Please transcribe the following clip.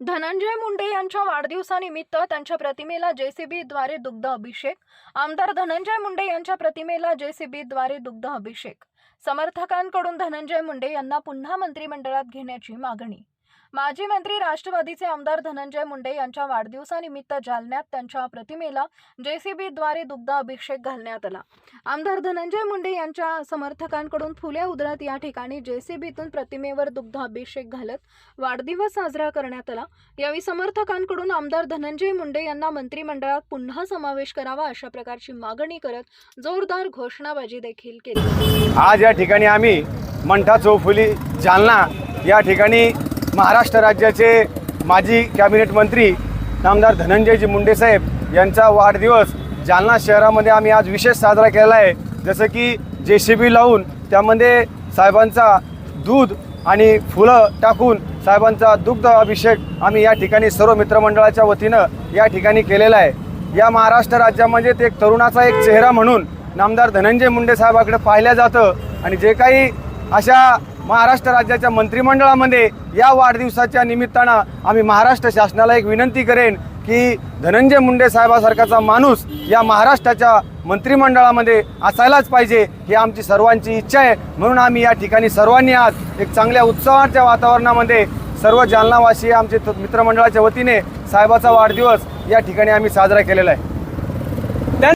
धनंजय मुंडे यांच्या वाढदिवसानिमित्त त्यांच्या प्रतिमेला जेसीबीद्वारे दुग्ध अभिषेक. आमदार धनंजय मुंडे यांच्या प्रतिमेला जेसीबीद्वारे दुग्ध अभिषेक. समर्थकांकडून धनंजय मुंडे यांना पुन्हा मंत्रिमंडळात घेण्याची मागणी. माजी मंत्री राष्ट्रवादीचे आमदार धनंजय मुंडे यांच्या वाढदिवसानिमित्त जालन्यात त्यांच्या प्रतिमेला जेसीबीद्वारे दुग्ध अभिषेक घालण्यात आला. आमदार धनंजय मुंडे यांच्या समर्थकांकडून फुले उधळत या ठिकाणी जेसीबीतून प्रतिमेवर दुग्ध अभिषेक घालत वाढदिवस साजरा करण्यात आला. यावेळी समर्थकांकडून आमदार धनंजय मुंडे यांना मंत्रिमंडळात पुन्हा समावेश करावा अशा प्रकारची मागणी करत जोरदार घोषणाबाजी देखील केली. आज या ठिकाणी आम्ही मंठा चौफुली जालना या ठिकाणी महाराष्ट्र राज्याचे माजी कॅबिनेट मंत्री नामदार धनंजयजी मुंडे साहेब यांचा वाढदिवस जालना शहरामध्ये आम्ही आज विशेष साजरा केला आहे. जसं की जे सी बी लावून त्यामध्ये साहेबांचा दूध आणि फुलं टाकून साहेबांचा दुग्ध अभिषेक आम्ही या ठिकाणी सर्व मित्रमंडळाच्या वतीनं या ठिकाणी केलेला आहे. या महाराष्ट्र राज्यामध्ये ते एक तरुणाचा एक चेहरा म्हणून नामदार धनंजय मुंडे साहेबाकडे पाहिलं जातं. आणि जे काही अशा महाराष्ट्र राज्याच्या मंत्रिमंडळामध्ये या वाढदिवसाच्या निमित्तानं आम्ही महाराष्ट्र शासनाला एक विनंती करेन की धनंजय मुंडे साहेबासारखाचा माणूस या महाराष्ट्राच्या मंत्रिमंडळामध्ये असायलाच पाहिजे ही आमची सर्वांची इच्छा आहे. म्हणून आम्ही या ठिकाणी सर्वांनी आज एक चांगल्या उत्सवाच्या वातावरणामध्ये सर्व जालनावासी आमचे मित्रमंडळाच्या वतीने साहेबाचा वाढदिवस या ठिकाणी आम्ही साजरा केलेला आहे.